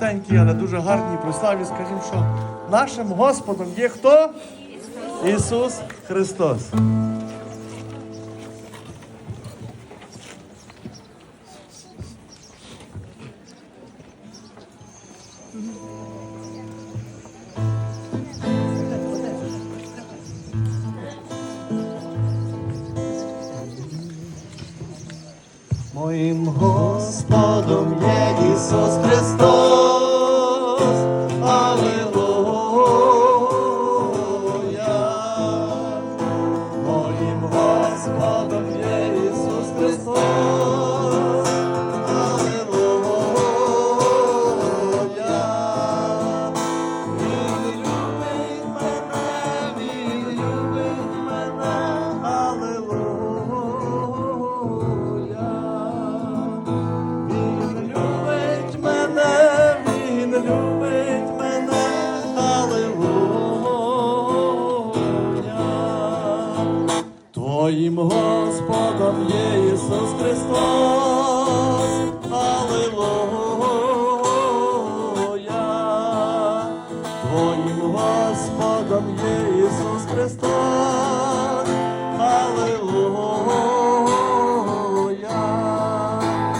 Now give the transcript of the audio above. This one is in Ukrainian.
коротенькій, але дуже гарній прославі, скажімо, що нашим Господом є хто? Ісус Христос. Моїм Господом є Ісус Христос. Твоїм Господом є Ісус Христос, Аллилуйя. Твоїм Господом є Ісус Христос,